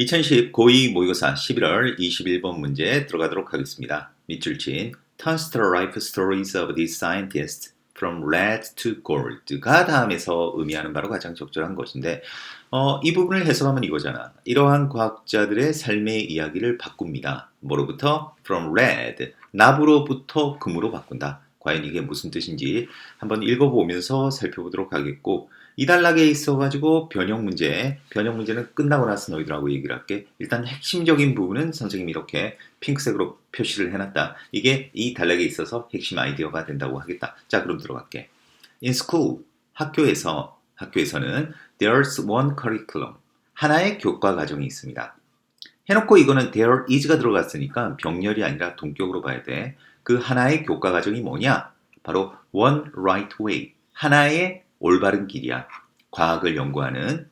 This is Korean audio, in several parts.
2010 고2 모의고사 11월 21번 문제 들어가도록 하겠습니다. 밑줄 친 Turns the life stories of these scientists from red to gold가 다음에서 의미하는 바로 가장 적절한 것인데 어, 이 부분을 해석하면 이거잖아. 이러한 과학자들의 삶의 이야기를 바꿉니다. 뭐로부터? From red, 납으로부터 금으로 바꾼다. 과연 이게 무슨 뜻인지 한번 읽어보면서 살펴보도록 하겠고 이 단락에 있어가지고 변형 문제, 변형 문제는 끝나고 나서 너희들하고 얘기를 할게. 일단 핵심적인 부분은 선생님이 이렇게 핑크색으로 표시를 해놨다. 이게 이 단락에 있어서 핵심 아이디어가 된다고 하겠다. 자, 그럼 들어갈게. In school, 학교에서, 학교에서는 there's one curriculum. 하나의 교과 과정이 있습니다. 해놓고 이거는 there is가 들어갔으니까 병렬이 아니라 동격으로 봐야 돼. 그 하나의 교과 과정이 뭐냐? 바로 one right way. 하나의 올바른 길이야. 과학을 연구하는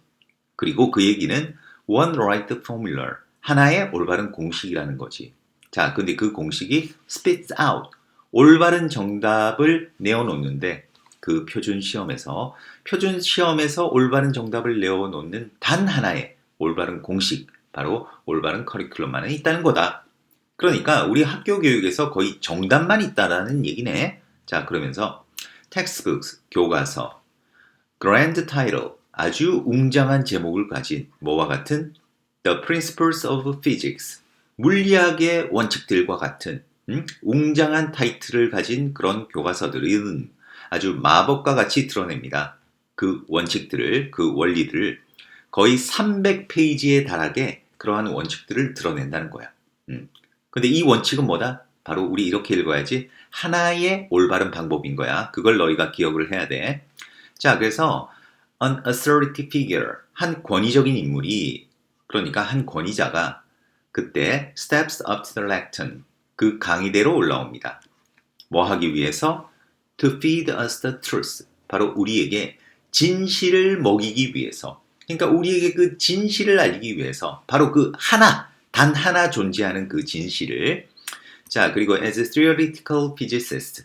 그리고 그 얘기는 one right formula 하나의 올바른 공식이라는 거지. 자, 근데 그 공식이 spits out 올바른 정답을 내어놓는데 그 표준 시험에서 표준 시험에서 올바른 정답을 내어놓는 단 하나의 올바른 공식 바로 올바른 커리큘럼만은 있다는 거다. 그러니까 우리 학교 교육에서 거의 정답만 있다라는 얘기네. 자, 그러면서 textbooks 교과서 grand title 아주 웅장한 제목을 가진 뭐와 같은 The Principles of Physics 물리학의 원칙들과 같은 음? 웅장한 타이틀을 가진 그런 교과서들은 아주 마법과 같이 드러냅니다. 그 원칙들을 그 원리들을 거의 300페이지에 달하게 그러한 원칙들을 드러낸다는 거야. 음. 근데 이 원칙은 뭐다? 바로 우리 이렇게 읽어야지 하나의 올바른 방법인 거야. 그걸 너희가 기억을 해야 돼. 자, 그래서 an authority figure 한 권위적인 인물이 그러니까 한 권위자가 그때 steps up to the lectern 그 강의대로 올라옵니다. 뭐 하기 위해서? To feed us the truth. 바로 우리에게 진실을 먹이기 위해서. 그러니까 우리에게 그 진실을 알리기 위해서 바로 그 하나 단 하나 존재하는 그 진실을. 자 그리고 as a theoretical physicist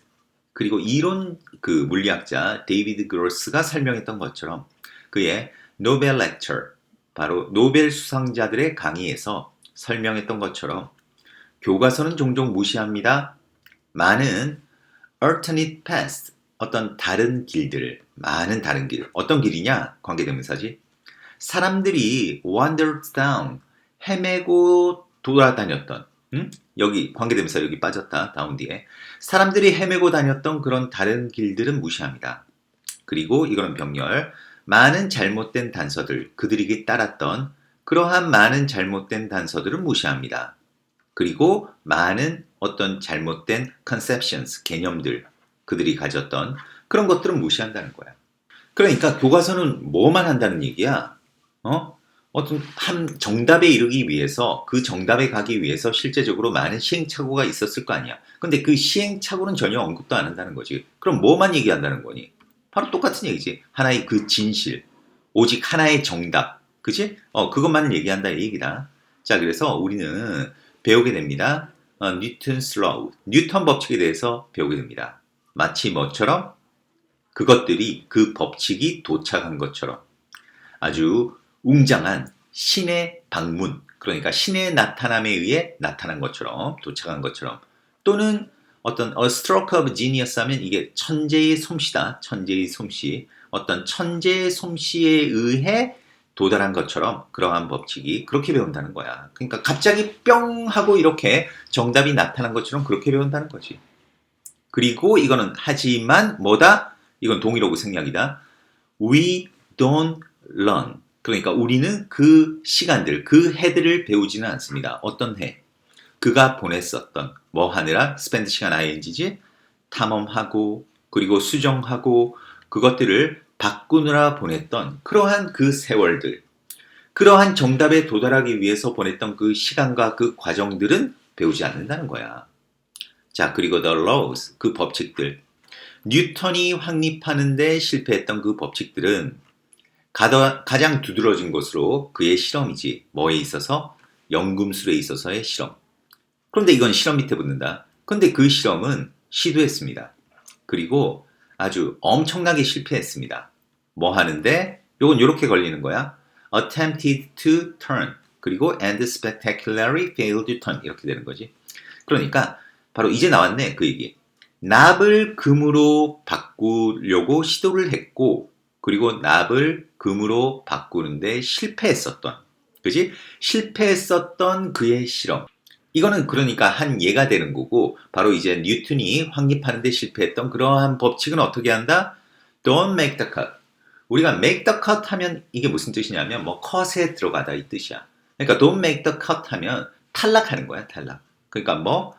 그리고 이론 그 물리학자 데이비드 그로스가 설명했던 것처럼 그의 노벨 렉처 바로 노벨 수상자들의 강의에서 설명했던 것처럼 교과서는 종종 무시합니다. 많은 alternate paths 어떤 다른 길들을 많은 다른 길. 어떤 길이냐? 관계대명사지. 사람들이 wandered down 헤매고 돌아다녔던 음? 여기 관계대명사 여기 빠졌다 다운 뒤에 사람들이 헤매고 다녔던 그런 다른 길들은 무시합니다. 그리고 이거는 병렬 많은 잘못된 단서들 그들에게 따랐던 그러한 많은 잘못된 단서들을 무시합니다. 그리고 많은 어떤 잘못된 conceptions 개념들 그들이 가졌던 그런 것들은 무시한다는 거야. 그러니까 교과서는 뭐만 한다는 얘기야? 어? 어떤 한 정답에 이르기 위해서 그 정답에 가기 위해서 실제적으로 많은 시행착오가 있었을 거 아니야. 근데 그 시행착오는 전혀 언급도 안 한다는 거지. 그럼 뭐만 얘기한다는 거니? 바로 똑같은 얘기지. 하나의 그 진실, 오직 하나의 정답, 그지? 어 그것만 얘기한다 이 얘기다. 자 그래서 우리는 배우게 됩니다. 어, 뉴턴스 로우, 뉴턴 법칙에 대해서 배우게 됩니다. 마치 뭐처럼 그것들이 그 법칙이 도착한 것처럼 아주 웅장한 신의 방문, 그러니까 신의 나타남에 의해 나타난 것처럼 도착한 것처럼 또는 어떤 a stroke of genius 하면 이게 천재의 솜씨다. 천재의 솜씨. 어떤 천재의 솜씨에 의해 도달한 것처럼 그러한 법칙이 그렇게 배운다는 거야. 그러니까 갑자기 뿅 하고 이렇게 정답이 나타난 것처럼 그렇게 배운다는 거지. 그리고 이거는 하지만 뭐다? 이건 동일어구 생략이다. We don't learn. 그러니까 우리는 그 시간들, 그 해들을 배우지는 않습니다. 어떤 해? 그가 보냈었던 뭐 하느라 스펜드 시간 ing지 탐험하고 그리고 수정하고 그것들을 바꾸느라 보냈던 그러한 그 세월들 그러한 정답에 도달하기 위해서 보냈던 그 시간과 그 과정들은 배우지 않는다는 거야. 자, 그리고 the laws, 그 법칙들. 뉴턴이 확립하는데 실패했던 그 법칙들은 가장 두드러진 것으로 그의 실험이지. 뭐에 있어서? 연금술에 있어서의 실험. 그런데 이건 실험 밑에 붙는다. 그런데 그 실험은 시도했습니다. 그리고 아주 엄청나게 실패했습니다. 뭐 하는데? 요건 이렇게 걸리는 거야. attempted to turn. 그리고 and spectacularly failed to turn 이렇게 되는 거지. 그러니까 바로 이제 나왔네 그 얘기. 납을 금으로 바꾸려고 시도를 했고 그리고 납을 금으로 바꾸는데 실패했었던 그지? 실패했었던 그의 실험. 이거는 그러니까 한 예가 되는 거고 바로 이제 뉴턴이 확립하는데 실패했던 그러한 법칙은 어떻게 한다? Don't make the cut. 우리가 make the cut 하면 이게 무슨 뜻이냐면 뭐 컷에 들어가다 이 뜻이야. 그러니까 don't make the cut 하면 탈락하는 거야 탈락. 그러니까 뭐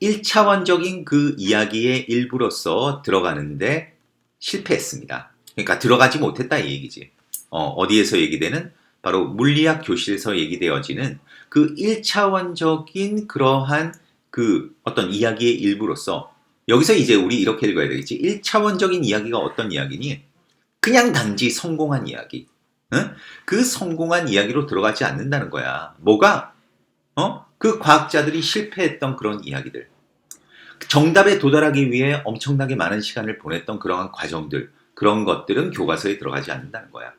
1차원적인 그 이야기의 일부로서 들어가는데 실패했습니다. 그러니까 들어가지 못했다 이 얘기지. 어, 디에서 얘기되는 바로 물리학 교실에서 얘기되어지는 그 1차원적인 그러한 그 어떤 이야기의 일부로서 여기서 이제 우리 이렇게 읽어야 되겠지. 1차원적인 이야기가 어떤 이야기니? 그냥 단지 성공한 이야기. 응? 그 성공한 이야기로 들어가지 않는다는 거야. 뭐가? 어? 그 과학자들이 실패했던 그런 이야기들. 정답에 도달하기 위해 엄청나게 많은 시간을 보냈던 그러한 과정들, 그런 것들은 교과서에 들어가지 않는다는 거야.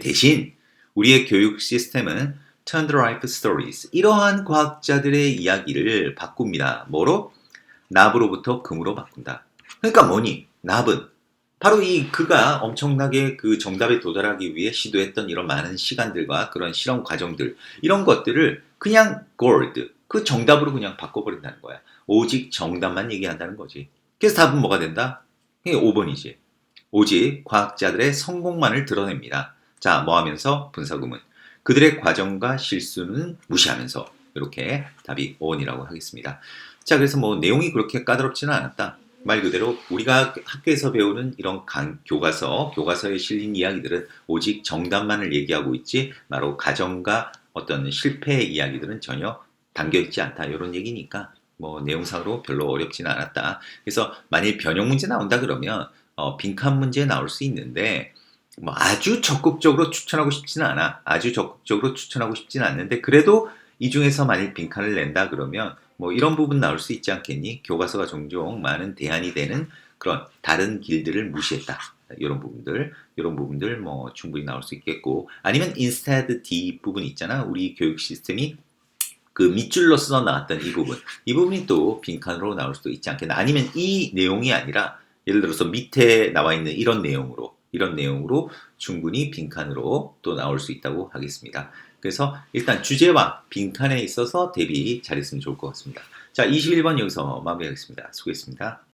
대신 우리의 교육 시스템은 Turn the Life 이러한 과학자들의 이야기를 바꿉니다. 뭐로? 납으로부터 금으로 바꾼다. 그러니까 뭐니? 납은 바로 이 그가 엄청나게 그 정답에 도달하기 위해 시도했던 이런 많은 시간들과 그런 실험 과정들 이런 것들을 그냥 gold 그 정답으로 그냥 바꿔버린다는 거야. 오직 정답만 얘기한다는 거지. 그래서 답은 뭐가 된다? 그게 5번이지. 오직 과학자들의 성공만을 드러냅니다. 자, 뭐 하면서 분사구문. 그들의 과정과 실수는 무시하면서 이렇게 답이 5원이라고 하겠습니다. 자, 그래서 뭐 내용이 그렇게 까다롭지는 않았다. 말 그대로 우리가 학교에서 배우는 이런 강, 교과서, 교과서에 실린 이야기들은 오직 정답만을 얘기하고 있지, 바로 가정과 어떤 실패의 이야기들은 전혀 담겨 있지 않다. 이런 얘기니까 뭐 내용상으로 별로 어렵지는 않았다. 그래서 만일 변형 문제 나온다 그러면 어, 빈칸 문제 나올 수 있는데 뭐 아주 적극적으로 추천하고 싶지는 않아. 아주 적극적으로 추천하고 싶지는 않는데 그래도 이 중에서 만일 빈칸을 낸다 그러면 뭐 이런 부분 나올 수 있지 않겠니? 교과서가 종종 많은 대안이 되는 그런 다른 길들을 무시했다. 이런 부분들, 이런 부분들 뭐 충분히 나올 수 있겠고 아니면 instead D 부분 있잖아. 우리 교육 시스템이 그 밑줄로써 나왔던 이 부분, 이 부분이 또 빈칸으로 나올 수도 있지 않겠나. 아니면 이 내용이 아니라 예를 들어서 밑에 나와 있는 이런 내용으로 이런 내용으로 충분히 빈칸으로 또 나올 수 있다고 하겠습니다. 그래서 일단 주제와 빈칸에 있어서 대비 잘했으면 좋을 것 같습니다. 자, 21번 여기서 마무리하겠습니다. 수고했습니다.